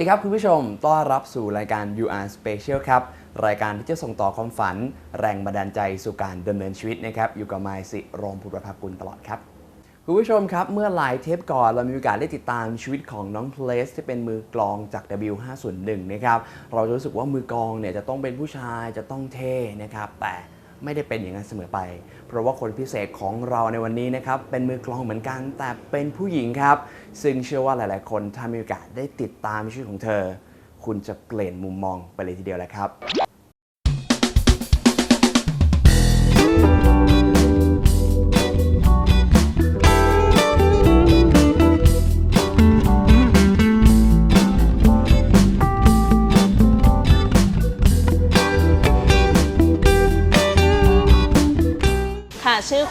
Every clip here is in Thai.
สวัสดีครับคุณผู้ชม ต้อนรับสู่รายการ You Are Special ครับ รายการที่จะส่งต่อความฝัน แรงบันดาลใจสู่การดำเนินชีวิตนะครับ อยู่กับไมค์สิโรมภูประภากุลตลอดครับ คุณผู้ชมครับ เมื่อหลายเทปก่อนเรามีโอกาสได้ติดตามชีวิตของน้องเพลสที่เป็นมือกลองจาก W501 นะครับ เราจะรู้สึกว่ามือกลองเนี่ยจะต้องเป็นผู้ชายจะต้องเท่นะครับ แต่ ไม่ได้เป็นอย่างนั้นเสมอไป เพราะว่าคนพิเศษของเราในวันนี้นะครับ เป็นมือกลองเหมือนกัน แต่เป็นผู้หญิงครับ ซึ่งเชื่อว่าหลายๆ คนถ้ามีโอกาสได้ติดตามชีวิตของเธอ คุณจะเปลี่ยนมุมมองไปเลยทีเดียวแหละครับ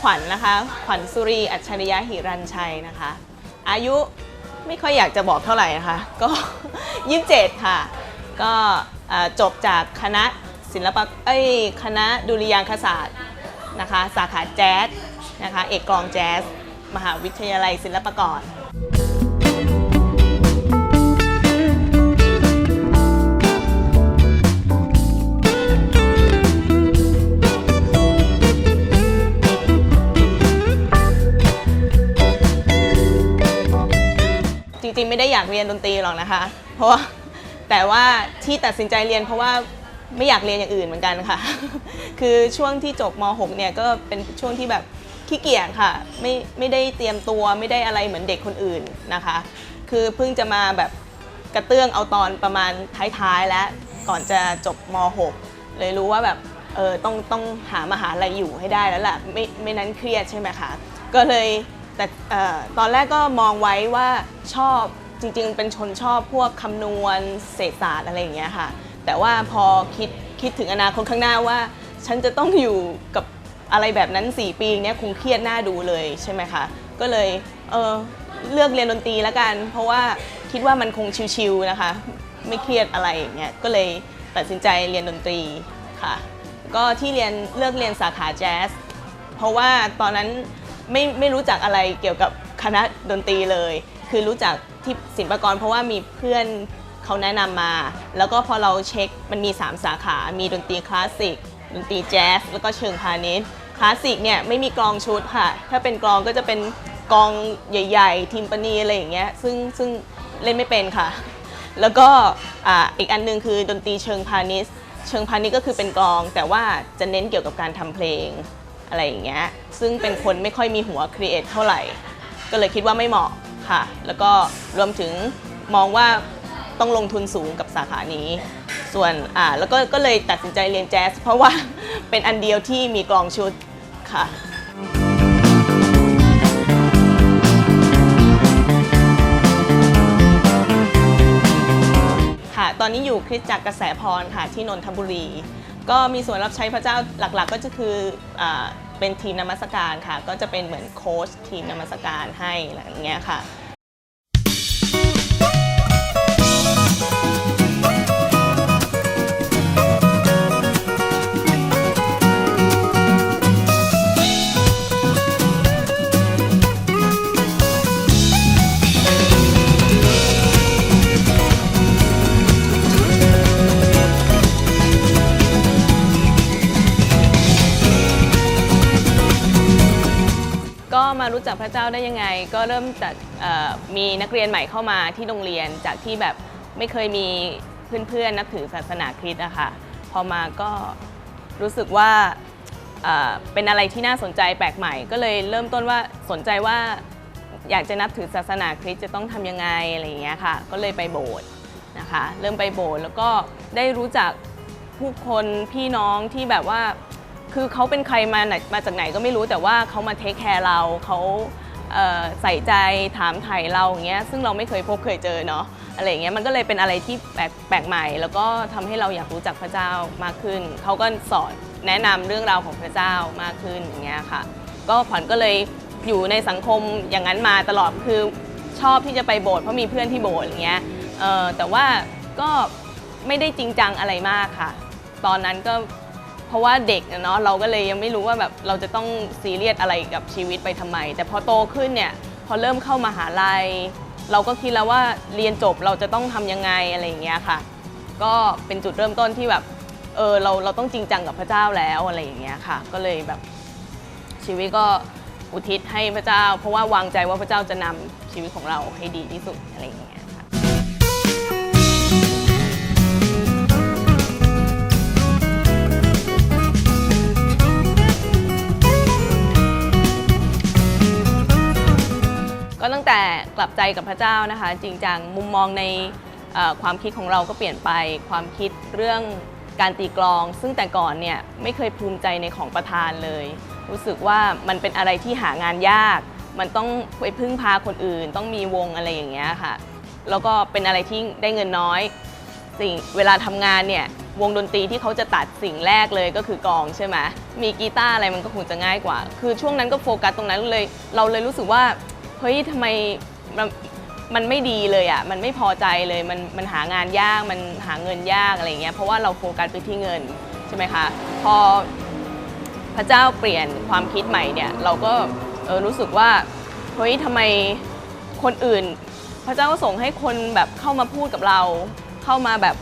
วัญนะคะ ขวัญสุรี อัจฉริยะหิรันชัยนะคะ อายุไม่ค่อยอยากจะบอกเท่าไหร่นะคะ ก็27ค่ะ ก็เอ่อจบจากคณะศิลปะเอ้ยคณะดุริยางคศาสตร์นะคะ สาขาแจ๊สนะคะ เอกกลองแจ๊ส มหาวิทยาลัยศิลปากร ริงๆ ไม่ได้อยากเรียนดนตรีหรอกนะคะ เพราะว่าแต่ว่าที่ตัดสินใจเรียนเพราะว่าไม่อยากเรียนอย่างอื่นเหมือนกันค่ะ คือช่วงที่จบม .6 เนี่ยก็เป็นช่วงที่แบบขี้เกียจค่ะ ไม่ไม่ได้เตรียมตัวไม่ได้อะไรเหมือนเด็กคนอื่นนะคะ คือเพิ่งจะมาแบบกระเตื้องเอาตอนประมาณท้ายๆแล้วก่อนจะจบม .6 เลยรู้ว่าแบบเออต้องต้องหามหาลัยอยู่ให้ได้แล้วล่ะไม่ไม่นั้นเครียดใช่ไหมคะก็เลย แต่ตอนแรกก็มองไว้ว่าชอบจริงๆ เป็นชนชอบพวกคำนวณเศรษฐศาสตร์อะไรอย่างเงี้ยค่ะ แต่ว่าพอคิดคิดถึงอนาคตข้างหน้าว่า ฉันจะต้องอยู่กับอะไรแบบนั้น 4 ปีเนี้ยคงเครียดหน้าดูเลยใช่ไหมคะ ก็เลยเออเลือกเรียนดนตรีแล้วกัน เพราะว่าคิดว่ามันคงชิวๆนะคะ ไม่เครียดอะไรอย่างเงี้ยก็เลยตัดสินใจเรียนดนตรีค่ะ ก็ที่เรียนเลือกเรียนสาขาแจ๊สเพราะว่าตอนนั้น ไม่ไม่รู้จักอะไรเกี่ยวกับคณะดนตรีเลย คือรู้จักที่ศิลปากรเพราะว่ามีเพื่อนเขาแนะนำมา แล้วก็พอเราเช็คมันมี 3 สาขา มีดนตรีคลาสสิกดนตรีแจ๊สแล้วก็เชิงพาณิชย์คลาสสิกเนี่ยไม่มีกลองชุดค่ะ ถ้าเป็นกลองก็จะเป็นกลองใหญ่ ๆทิมปานีอะไรอย่างเงี้ยซึ่งซึ่งเล่นไม่เป็นค่ะ แล้วก็อ่าอีกอันหนึงคือดนตรีเชิงพาณิชย์เชิงพาณิชย์ก็คือเป็นกลอง แต่ว่าจะเน้นเกี่ยวกับการทำเพลง อะไรอย่างเงี้ยซึ่งเป็นคนไม่ค่อยมีหัวครีเอทเท่าไหร่ ก็เลยคิดว่าไม่เหมาะค่ะ แล้วก็รวมถึงมองว่าต้องลงทุนสูงกับสาขานี้ ส่วนอ่าแล้วก็ก็เลยตัดสินใจเรียนแจ๊สเพราะว่าเป็นอันเดียวที่มีกลองชุดค่ะค่ะ ตอนนี้อยู่คริสตจักรกระแสพรค่ะที่นนทบุรี ก็มีส่วนรับใช้พระเจ้าหลักๆ ก็จะคืออเป็นทีมนมัสการค่ะ ก็จะเป็นเหมือนโค้ชทีมนมัสการให้อะไรอย่างเงี้ยค่ะ มารู้จักพระเจ้าได้ยังไง ก็เริ่มจากมีนักเรียนใหม่เข้ามาที่โรงเรียนจากที่แบบไม่เคยมีเพื่อนๆนับถือศาสนาคริสต์อะค่ะพอมาก็รู้สึกว่าเอ่อเป็นอะไรที่น่าสนใจแปลกใหม่ ก็เลยเริ่มต้นว่าสนใจว่าอยากจะนับถือศาสนาคริสต์จะต้องทำยังไงอะไรอย่างเงี้ยค่ะ ก็เลยไปโบสถ์นะคะ เริ่มไปโบสถ์แล้วก็ได้รู้จักผู้คนพี่น้องที่แบบว่า คือเขาเป็นใครมาไหนมาจากไหนก็ไม่รู้แต่ว่าเขามาเทคแคร์เราเขาเใส่ใจถามไถ่เราอย่างเงี้ยซึ่งเราไม่เคยพบเคยเจอเนาะอะไรเงี้ยมันก็เลยเป็นอะไรที่แปลกแปลกใหม่ แล้วก็ทำให้เราอยากรู้จักพระเจ้ามากขึ้น เขาก็สอนแนะนำเรื่องราวของพระเจ้ามากขึ้นอย่างเงี้ยค่ะ ก็ขวัญก็เลยอยู่ในสังคมอย่างนั้นมาตลอดคือชอบที่จะไปโบสถ์เพราะมีเพื่อนที่โบสถ์อย่างเงี้ยแต่ว่าก็ไม่ได้จริงจังอะไรมากค่ะ ตอนนั้นก็ เพราะว่าเด็กเนาะเราก็เลยยังไม่รู้ว่าแบบเราจะต้องซีเรียสอะไรกับชีวิตไปทำไม แต่พอโตขึ้นเนี่ยพอเริ่มเข้ามาหาลัย เราก็คิดแล้วว่าเรียนจบเราจะต้องทำยังไงอะไรอย่างเงี้ยค่ะ ก็เป็นจุดเริ่มต้นที่แบบเออเราเราต้องจริงจังกับพระเจ้าแล้วอะไรอย่างเงี้ยค่ะ ก็เลยแบบชีวิตก็อุทิศให้พระเจ้า เพราะว่าวางใจว่าพระเจ้าจะนำชีวิตของเราให้ดีที่สุดอะไรอย่างเงี้ย แต่กลับใจกับพระเจ้านะคะ จริงจังมุมมองในความคิดของเราก็เปลี่ยนไป ความคิดเรื่องการตีกลอง ซึ่งแต่ก่อนเนี่ยไม่เคยภูมิใจในของประธานเลย รู้สึกว่ามันเป็นอะไรที่หางานยาก มันต้องไปพึ่งพาคนอื่น ต้องมีวงอะไรอย่างเงี้ยค่ะ แล้วก็เป็นอะไรที่ได้เงินน้อย สิ่งเวลาทำงานเนี่ยวงดนตรีที่เขาจะตัดสิ่งแรกเลยก็คือกองใช่ไหมมีกีตาร์อะไรมันก็คงจะง่ายกว่า คือช่วงนั้นก็โฟกัสตรงนั้นเลย เราเลยรู้สึกว่า เฮ้ยทำไมมันไม่ดีเลยอะมันไม่พอใจเลยมันมันหางานยากมันหาเงินยากอะไรเงี้ยเพราะว่าเราโฟกัสไปที่เงินใช่ไหมคะพอพระเจ้าเปลี่ยนความคิดใหม่เนี่ยเราก็เออรู้สึกว่าเฮ้ยทำไมคนอื่น พระเจ้าก็ส่งให้คนแบบเข้ามาพูดกับเรา เข้ามาแบบ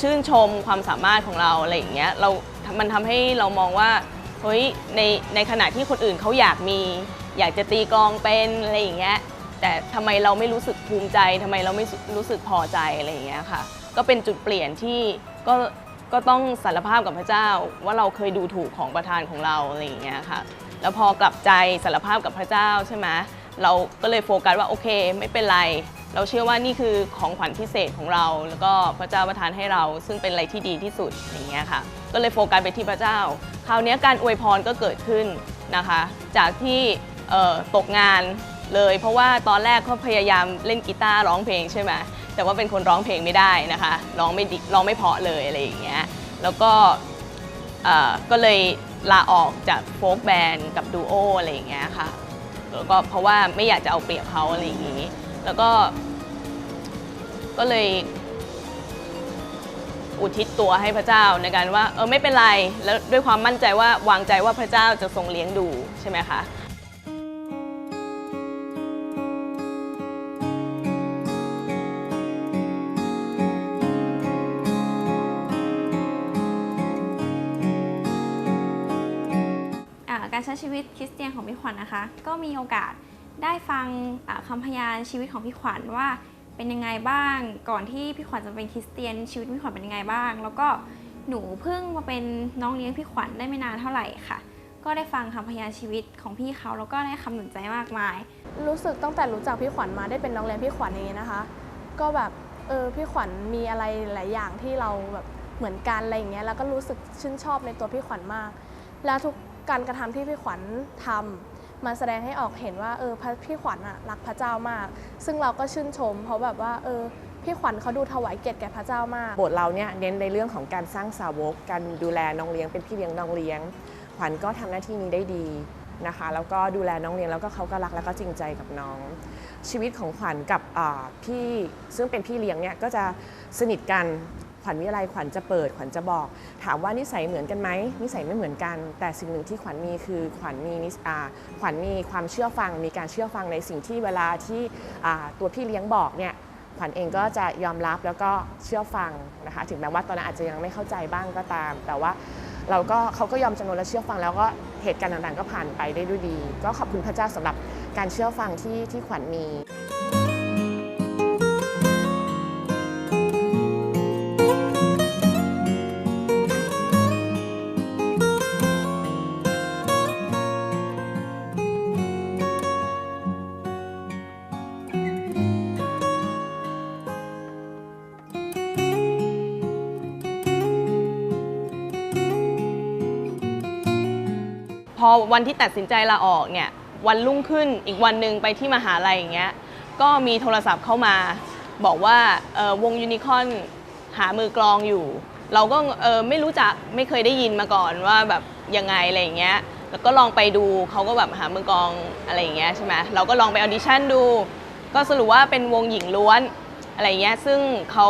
ชื่นชมความสามารถของเราอะไรอย่างเงี้ยเรา มันทำให้เรามองว่า เฮ้ยในในขณะที่คนอื่นเขาอยากมี อยากจะตีกลองเป็นอะไรอย่างเงี้ยแต่ทำไมเราไม่รู้สึกภูมิใจทำไมเราไม่รู้สึกพอใจอะไรอย่างเงี้ยค่ะ ก็เป็นจุดเปลี่ยนที่ก็ก็ต้องสารภาพกับพระเจ้าว่าเราเคยดูถูกของประธานของเราอะไรอย่างเงี้ยค่ะ แล้วพอกลับใจสารภาพกับพระเจ้าใช่ไหมเราก็เลยโฟกัสว่าโอเค ไม่เป็นไร เราเชื่อว่านี่คือของขวัญพิเศษของเรา แล้วก็พระเจ้าประทานให้เราซึ่งเป็นอะไรที่ดีที่สุดอย่างเงี้ยค่ะ ก็เลยโฟกัสไปที่พระเจ้า คราวนี้การอวยพรก็เกิดขึ้นนะคะ จากที่ตกงานเลย เพราะว่าตอนแรกเขาพยายามเล่นกีตาร์ร้องเพลงใช่ไหมแต่ว่าเป็นคนร้องเพลงไม่ได้นะคะร้องไม่ดีร้องไม่เพาะเลยอะไรอย่างเงี้ยแล้วก็เออก็เลยลาออกจากโฟกแบนด์กับดูโออะไรอย่างเงี้ยค่ะแล้วก็เพราะว่าไม่อยากจะเอาเปรียบเขาอะไรอย่างนี้ แล้วก็ ก็เลย อุทิศตัวให้พระเจ้าในการว่า เออไม่เป็นไร แล้วด้วยความมั่นใจว่าวางใจว่าพระเจ้าจะทรงเลี้ยงดูใช่ไหมคะการใช้ชีวิตคริสเตียนของพี่ขวัญนะคะ ก็มีโอกาส ได้ฟังอ่าคำพยานชีวิตของพี่ขวัญว่าเป็นยังไงบ้าง ก่อนที่พี่ขวัญจะเป็นคริสเตียนชีวิตพี่ขวัญเป็นยังไงบ้าง แล้วก็หนูเพิ่งมาเป็นน้องเลี้ยงพี่ขวัญได้ไม่นานเท่าไหร่ค่ะ ก็ได้ฟังคำพยานชีวิตของพี่เขาแล้วก็ได้คำหนุนใจมากมาย รู้สึกตั้งแต่รู้จักพี่ขวัญมาได้เป็นน้องเรียนพี่ขวัญอย่างนี้นะคะ ก็แบบเออพี่ขวัญมีอะไรหลายอย่างที่เราแบบเหมือนกันอะไรอย่างเงี้ยแล้วก็รู้สึกชื่นชอบในตัวพี่ขวัญมาก แล้วทุกการกระทำที่พี่ขวัญทำ มันแสดงให้ออกเห็นว่าเออพี่ขวัญอะรักพระเจ้ามาก ซึ่งเราก็ชื่นชม เพราะแบบว่าเออพี่ขวัญเขาดูถวายเกียรติแก่พระเจ้ามาก โบสถ์เราเนี่ยเน้นในเรื่องของการสร้างสาวก การดูแลน้องเลี้ยงเป็นพี่เลี้ยงน้องเลี้ยง ขวัญก็ทำหน้าที่นี้ได้ดีนะคะ แล้วก็ดูแลน้องเลี้ยงแล้วก็เขาก็รักแล้วก็จริงใจกับน้อง ชีวิตของขวัญกับพี่ซึ่งเป็นพี่เลี้ยงเนี่ยก็จะสนิทกัน ขวัญมีอะไรขวัญจะเปิดขวัญจะบอก ถามว่านิสัยเหมือนกันไหมนิสัยไม่เหมือนกัน แต่สิ่งหนึ่งที่ขวัญมีคือขวัญมีนิสอาขวัญมีความเชื่อฟัง มีการเชื่อฟังในสิ่งที่เวลาที่ตัวพี่เลี้ยงบอกเนี่ยขวัญเองก็จะยอมรับแล้วก็เชื่อฟังนะคะถึงแม้ว่าตอนนั้นอาจจะยังไม่เข้าใจบ้างก็ตาม แต่ว่าเราก็เขาก็ยอมจำนนและเชื่อฟังแล้วก็เหตุการณ์ต่างๆ ก็ผ่านไปได้ด้วยดี ก็ขอบคุณพระเจ้าสำหรับการเชื่อฟังที่ที่ขวัญมี อวันที่ตัดสินใจลาออกเนี่ยวันรุ่งขึ้นอีกวันหนึ่งไปที่มหาลัยอย่างเงี้ยก็มีโทรศัพท์เข้ามา บอกว่าวงยูนิคอนหามือกลองอยู่ เราก็เออไม่รู้จักไม่เคยได้ยินมาก่อนว่าแบบยังไงอะไรอย่างเงี้ยแล้วก็ลองไปดูเขาก็แบบหามือกลองอะไรอย่างเงี้ยใช่ไหมเราก็ลองไปออดิชั่นดู ก็สรุปว่าเป็นวงหญิงล้วนอะไรเงี้ยซึ่งเขา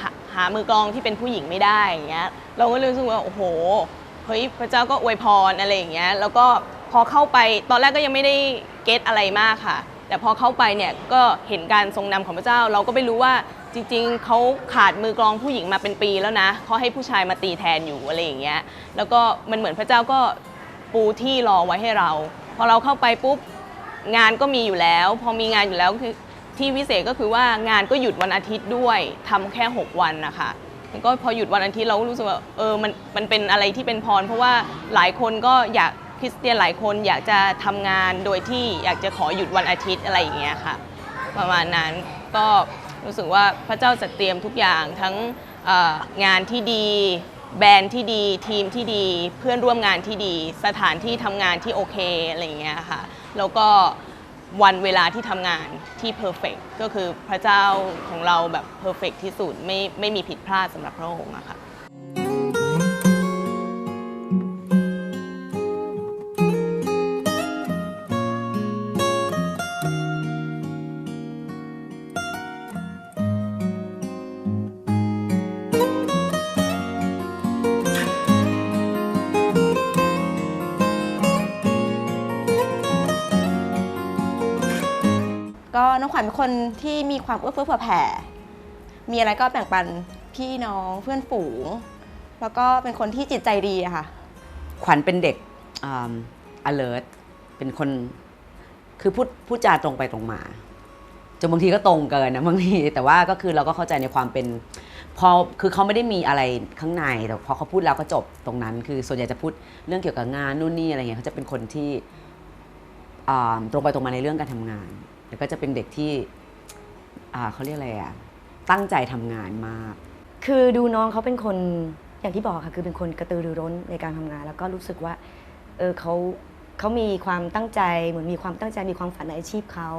หาหามือกลองที่เป็นผู้หญิงไม่ได้อย่างเงี้ยเราก็เลยรู้สึกว่าโอ้โห เฮ้ยพระเจ้าก็อวยพรอะไรอย่างเงี้ยแล้วก็พอเข้าไปตอนแรกก็ยังไม่ได้เก็ตอะไรมากค่ะ แต่พอเข้าไปเนี่ยก็เห็นการทรงนำของพระเจ้า เราก็ไม่รู้ว่าจริงๆเขาขาดมือกลองผู้หญิงมาเป็นปีแล้วนะเขาให้ผู้ชายมาตีแทนอยู่อะไรอย่างเงี้ยแล้วก็มันเหมือนพระเจ้าก็ปูที่รอไว้ให้เรา พอเราเข้าไปปุ๊บงานก็มีอยู่แล้ว พอมีงานอยู่แล้วคือที่วิเศษก็คือว่างานก็หยุดวันอาทิตย์ด้วยทำแค่ 6 วันนะคะ แล้วก็พอหยุดวันอาทิตย์เราก็รู้สึกว่าเออมันมันเป็นอะไรที่เป็นพร เพราะว่าหลายคนก็อยากคริสเตียนหลายคนอยากจะทำงานโดยที่อยากจะขอหยุดวันอาทิตย์อะไรอย่างเงี้ยค่ะ ประมาณนั้นก็รู้สึกว่าพระเจ้าจัดเตรียมทุกอย่างทั้งงานที่ดีแบรนด์ที่ดีทีมที่ดีเพื่อนร่วมงานที่ดี สถานที่ทำงานที่โอเคอะไรอย่างเงี้ยค่ะ แล้วก็ วันเวลาที่ทำงานที่เพอร์เฟกก็คือพระเจ้าของเราแบบเพอร์เฟกที่สุดไม่ไม่มีผิดพลาดสำหรับพระองค์อะค่ะ คนที่มีความเอื้อเฟื้อเผื่อแผ่ มีอะไรก็แบ่งปันพี่น้องเพื่อนฝูง แล้วก็เป็นคนที่จิตใจดีอะค่ะ ขวัญเป็นเด็กอ่า alert เป็นคนคือพูดพูดจาตรงไปตรงมาจนบางทีก็ตรงเกินนะบางทีแต่ว่าก็คือเราก็เข้าใจในความเป็นพอคือเขาไม่ได้มีอะไรข้างในแต่พอเขาพูดแล้วก็จบตรงนั้น คือส่วนใหญ่จะพูดเรื่องเกี่ยวกับงานนู่นนี่อะไรเงี้ยเขาจะเป็นคนที่อ่าตรงไปตรงมาในเรื่องการทำงาน แล้วก็จะเป็นเด็กที่อ่าเขาเรียกอะไรอะตั้งใจทำงานมาก คือดูน้องเขาเป็นคนอย่างที่บอกค่ะคือเป็นคนกระตือรือร้นในการทำงาน แล้วก็รู้สึกว่าเออเขาเขามีความตั้งใจเหมือนมีความตั้งใจมีความฝันในอาชีพเขา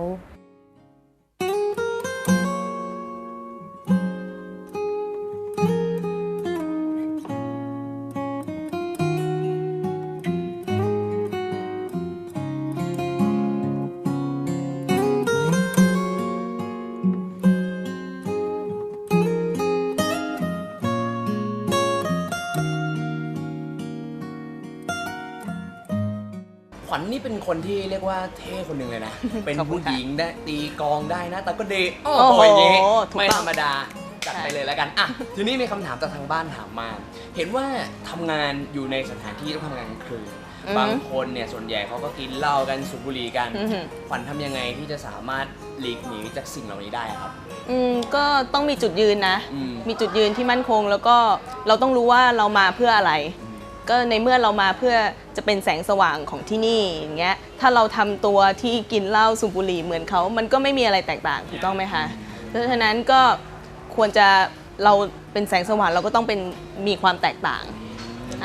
นี่เป็นคนที่เรียกว่าเท่คนหนึ่งเลยนะ เป็นขอบคุณผู้ค่ะหญิงได้ตีกลองได้นะแต่ก็ดีโอ้โอ้โหโหอย่างงี้ถูกไม่ต้อง ธรรมดาจัดไปเลยแล้วกันอะทีนี้มีคำถามจากทางบ้านถามมา เห็นว่าทำงานอยู่ในสถานที่ต้องทำงานกลางคืนอือฮึ บางคนเนี่ยส่วนใหญ่เขาก็กินเหล้ากันสูบบุหรี่กันอือฮึขวัญทำยังไงที่จะสามารถหลีกหนีจากสิ่งเหล่านี้ได้ครับ อืมก็ต้องมีจุดยืนนะ อืม มีจุดยืนที่มั่นคงแล้วก็เราต้องรู้ว่าเรามาเพื่ออะไร ก็ในเมื่อเรามาเพื่อจะเป็นแสงสว่างของที่นี่อย่างเงี้ยถ้าเราทำตัวที่กินเหล้าสูบบุหรี่เหมือนเขามันก็ไม่มีอะไรแตกต่างถูกต้องไหมคะเพราะฉะนั้นก็ควรจะเราเป็นแสงสว่างเราก็ต้องเป็นมีความแตกต่าง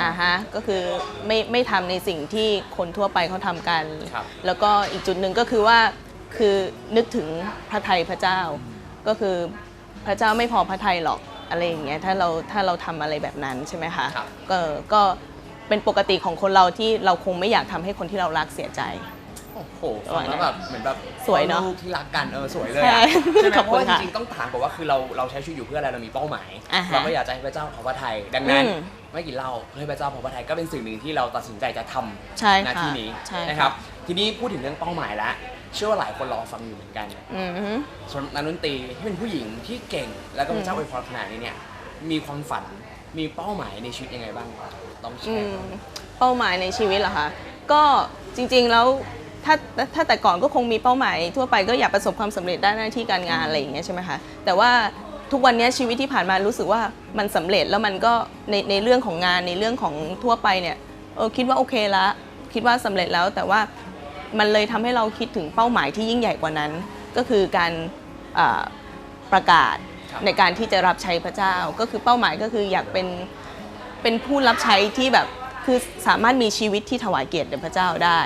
อ่าฮะก็คือไม่ไม่ทำในสิ่งที่คนทั่วไปเขาทำกันครับแล้วก็อีกจุดหนึ่งก็คือว่าคือนึกถึงพระไทยพระเจ้า ก็คือพระเจ้าไม่พอพระไทยหรอกอะไรอย่างเงี้ยถ้าเราถ้าเราทำอะไรแบบนั้นใช่ไหมคะครับก็ก็ เป็นปกติของคนเราที่เราคงไม่อยากทำให้คนที่เรารักเสียใจ โอ้โหฟังแล้วแบบเหมือนแบบสวยเนอะลูกที่รักกันเออสวยเลยใช่อะใช่ไหมขอบเพคุราะณว่าจค่ะริงๆต้องถามก่อนว่าคือเราเราใช้ชีวิตอยู่เพื่ออะไรเรามีเป้าหมายอ่าฮะเราก็อยากจะให้พระเจ้าขอพระทัยดังนั้นอืมไม่กินเหล้าเพื่อให้พระเจ้าขอพระทัยก็เป็นสิ่งหนึ่งที่เราตัดสินใจจะทำใช่หน้าค่ะที่นี้ใช่นะครับ ทีนี้พูดถึงเรื่องเป้าหมายแล้วเชื่อว่าหลายคนรอฟังอยู่เหมือนกันอือฮึส่วนนักดนตรีที่เป็นผู้หญิงที่เก่งแล้วก็พระเจ้าอวยพรขนาดนี้เนี่ยมีความฝัน มีเป้าหมายในชีวิตยังไงบ้างต้องแชอืร์มเป้าหมายในชีวิตเหรอคะก็จริงๆแล้วถ้าถ้าแต่ก่อนก็คงมีเป้าหมาย ทั่วไปก็อยากประสบความสำเร็จด้านหน้าที่การงานอะไรอย่างเงี้ยใช่ไหมคะแต่ว่าทุกวันนี้ชีวิตที่ผ่านมารู้สึกว่ามันสำเร็จแล้วมันก็ในในเรื่องของงานในเรื่องของทั่วไปเนี่ยเออคิดว่าโอเคละคิดว่าสำเร็จแล้วแต่ว่ามันเลยทำให้เราคิดถึงเป้าหมายที่ยิ่งใหญ่กว่านั้น ก็คือการอ่าประกาศ ในการที่จะรับใช้พระเจ้า ก็คือเป้าหมายก็คืออยากเป็นเป็นผู้รับใช้ที่แบบคือสามารถมีชีวิตที่ถวายเกียรติแด่พระเจ้าได้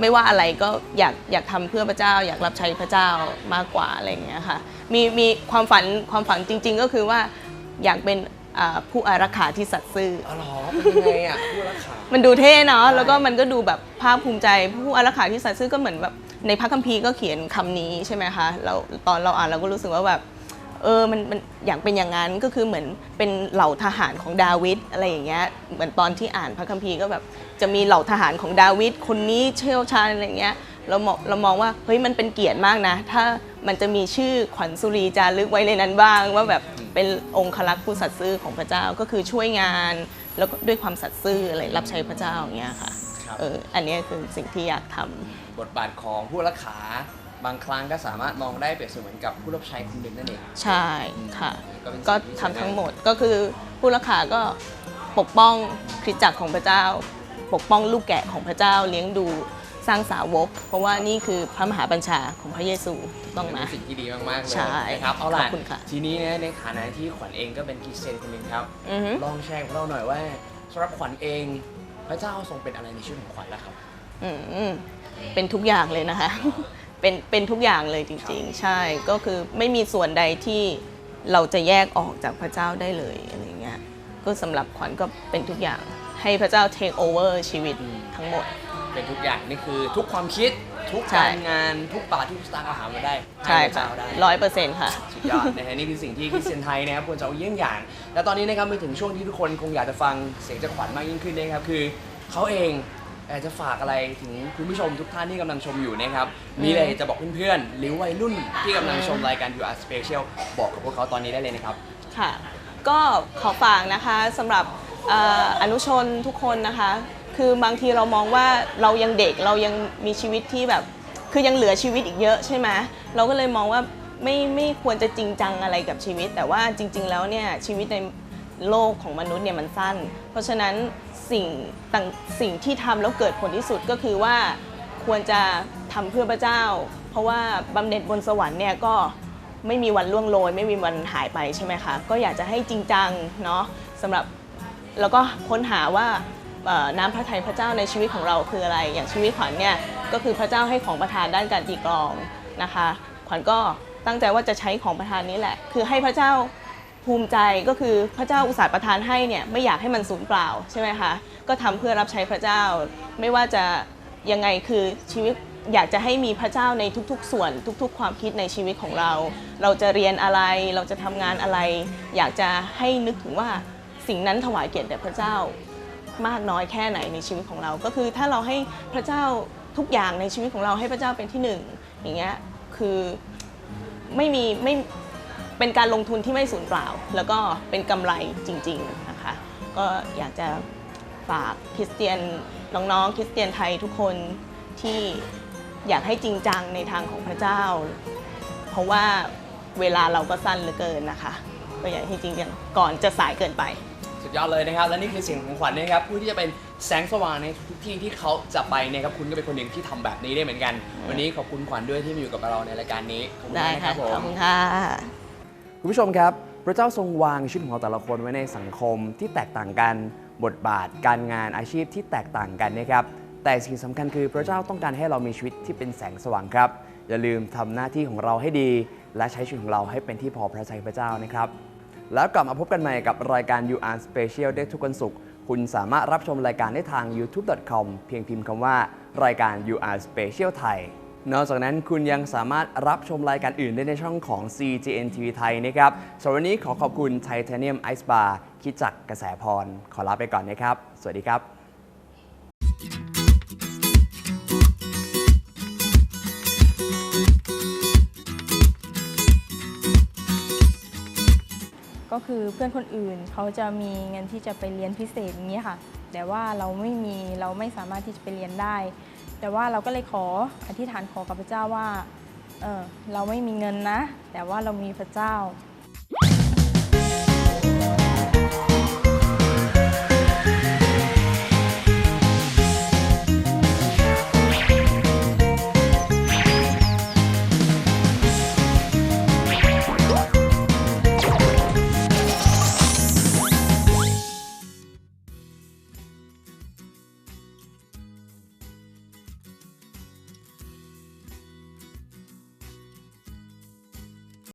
ไม่ว่าอะไรก็อยากอยากทำเพื่อพระเจ้า อยากรับใช้พระเจ้ามากกว่าอะไรอย่างเงี้ยค่ะมีมีความฝันความฝันจริง ๆ ก็คือว่าอยากเป็นอ่าผู้อารักขาที่สัตย์ซื่อ อ๋อเหรอเป็นยังไงอะผู้รักษา มันดูเท่เนาะใช่แล้วก็มันก็ดูแบบภาคภูมิใจ ผู้อารักขาที่สัตย์ซื่อก็เหมือนแบบในพระคัมภีร์ก็เขียนคำนี้ใช่ไหมคะเราตอนเราอ่านเราก็รู้สึกว่าแบบ เออมันมันอยากเป็นอย่างนั้นก็คือเหมือนเป็นเหล่าทหารของดาวิดอะไรอย่างเงี้ยเหมือนตอนที่อ่านพระคัมภีร์ก็แบบจะมีเหล่าทหารของดาวิดคนนี้เชี่ยวชาญอะไรอย่างเงี้ยเรามองเรามองว่าเฮ้ยมันเป็นเกียรติมากนะ ถ้ามันจะมีชื่อขวัญสุรีจารึกไว้ในนั้นบ้าง ว่าแบบเป็นองคลักษ์ผู้สัตย์ซื่อของพระเจ้าก็คือช่วยงาน แล้วก็ด้วยความสัตย์ซื่ออะไรรับใช้พระเจ้าอย่างเงี้ยค่ะครับเอออันเนี้ยคือสิ่งที่อยากทำบทบาทของผู้รักษา บางครั้งก็สามารถมองได้เปรียบเสมือนกับผู้รับใช้คนหนึ่งนั่นเองใช่ค่ะก็เป็นสิ่งก็ที่ทำสวยงามทั้งหมดก็คือผู้รักษาก็ปกป้องคริสตจักรของพระเจ้า ปกป้องลูกแกะของพระเจ้าเลี้ยงดูสร้างสาวก เพราะว่านี่คือพระมหาบัญชาของพระเยซูถูกต้องไหม เป็นสิ่งที่ดีมากๆเลยใช่นะครับเอาขล่ะอบคุณค่ะ ทีนี้เนี่ยในฐานะที่ขวัญเองก็เป็นคริสเตียนคนหนึ่งครับ อือฮึ ลองแชร์กับเราหน่อยว่าสำหรับขวัญเอง พระเจ้าทรงเป็นอะไรในชีวิตของขวัญล่ะครับ อืมเป็นทุกอย่างเลยนะคะ เป็นเป็นทุกอย่างเลยจริง ๆ ใช่ก็คือไม่มีส่วนใดที่เราจะแยกออกจากพระเจ้าได้เลยอะไรเงี้ยก็สำหรับขวัญก็เป็นทุกอย่างให้พระเจ้า take over ชีวิตทั้งหมด เป็นทุกอย่างนี่คือทุกความคิดทุกใช่ การงานทุกบาททุกสตางค์ก็หามาได้ใช่ห้พระค่ะเจ้าได้ ร้อยเปอร์เซ็นต์ค่ะ สุดยอดนะฮะนี่คือสิ่งที่คริสเตียนไทยนะครับควรจะเอาเยี่ยงอย่าง และตอนนี้นะครับมาถึงช่วงที่ทุกคนคงอยากจะฟังเสียงจากขวัญมากยิ่งขึ้นนะครับคือเขาเอง อยากจะฝากอะไรถึงคุณผู้ชมทุกท่านที่กำลังชมอยู่นะครับ มีอะไรจะบอกเพื่อนๆ หรือวัยรุ่นที่กำลังชมรายการ You Are Special บอกกับพวกเขาตอนนี้ได้เลยนะครับ ค่ะ ก็ขอฝากนะคะสำหรับเอ่ออนุชนทุกคนนะคะ คือบางทีเรามองว่าเรายังเด็กเรายังมีชีวิตที่แบบ คือยังเหลือชีวิตอีกเยอะใช่ไหมเราก็เลยมองว่าไม่ไม่ควรจะจริงจังอะไรกับชีวิต แต่ว่าจริง ๆ แล้วเนี่ยชีวิตในโลกของมนุษย์เนี่ยมันสั้น เพราะฉะนั้น สิ่งต่างสิ่งที่ทำแล้วเกิดผลที่สุดก็คือว่าควรจะทำเพื่อพระเจ้า เพราะว่าบำเหน็จบนสวรรค์เนี่ยก็ไม่มีวันล่วงโรย ไม่มีวันหายไปใช่ไหมคะ ก็อยากจะให้จริงจังเนาะสำหรับแล้วก็ค้นหาว่าน้ำพระทัยพระเจ้าในชีวิตของเราคืออะไร อย่างชีวิตขวัญเนี่ยก็คือพระเจ้าให้ของประทานด้านการตีกลองนะคะ ขวัญก็ตั้งใจว่าจะใช้ของประทานนี้แหละ คือให้พระเจ้า ภูมิใจก็คือพระเจ้าอุตส่าห์ประทานให้เนี่ยไม่อยากให้มันสูญเปล่าใช่ไหมคะก็ทำเพื่อรับใช้พระเจ้า ไม่ว่าจะยังไงคือชีวิตอยากจะให้มีพระเจ้าในทุกๆ ส่วนทุกๆ ความคิดในชีวิตของเรา เราจะเรียนอะไรเราจะทำงานอะไร อยากจะให้นึกถึงว่าสิ่งนั้นถวายเกียรติแด่พระเจ้ามากน้อยแค่ไหนในชีวิตของเรา ก็คือถ้าเราให้พระเจ้าทุกอย่างในชีวิตของเราให้พระเจ้าเป็นที่หนึ่งอย่างเงี้ยคือไม่มีไม่ เป็นการลงทุนที่ไม่สูญเปล่า แล้วก็เป็นกำไรจริงๆนะคะก็อยากจะฝากคริสเตียนน้องๆคริสเตียนไทยทุกคนที่อยากให้จริงจังในทางของพระเจ้า เพราะว่าเวลาเราก็สั้นเหลือเกินนะคะ ก็อยากให้จริงจังก่อนจะสายเกินไป สุดยอดเลยนะครับ และนี่คือเสียงของขวัญนะครับผู้ที่จะเป็นแสงสว่างในทุกๆที่ที่เขาจะไปนะครับคุณก็เป็นคนหนึ่งที่ทำแบบนี้ได้เหมือนกัน วันนี้ขอบคุณขวัญด้วยที่มาอยู่กับเราในรายการนี้ขอบคุณได้มากนะคค่ะรับผขอบม คุณค่ะ คุณผู้ชมครับ พระเจ้าทรงวางชีวิตของเราแต่ละคนไว้ในสังคมที่แตกต่างกันบทบาท การงานอาชีพที่แตกต่างกันนะครับแต่สิ่งสำคัญคือพระเจ้าต้องการให้เรามีชีวิตที่เป็นแสงสว่างครับ อย่าลืมทำหน้าที่ของเราให้ดี และใช้ชีวิตของเราให้เป็นที่พอพระทัยพระเจ้านะครับ แล้วกลับมาพบกันใหม่กับรายการ You Are Special ได้ทุกวันศุกร์คุณสามารถรับชมรายการได้ทาง youtube.com เพียงพิมพ์คำว่า รายการ You Are Special ไทย นอกจากนั้นคุณยังสามารถรับชมรายการอื่นได้ในช่องของ CGN TV ไทยนะครับสำหรับวันนี้ขอขอบคุณ Titanium Ice Bar คิดจักกระแสพร ขอลาไปก่อนนะครับ สวัสดีครับก็คือเพื่อนคนอื่นเขาจะมีเงินที่จะไปเรียนพิเศษอย่างนี้ค่ะ แต่ว่าเราไม่มีเราไม่สามารถที่จะไปเรียนได้ แต่ว่าเราก็เลยขออธิษฐานขอกับพระเจ้าว่าเออเราไม่มีเงินนะ แต่ว่าเรามีพระเจ้า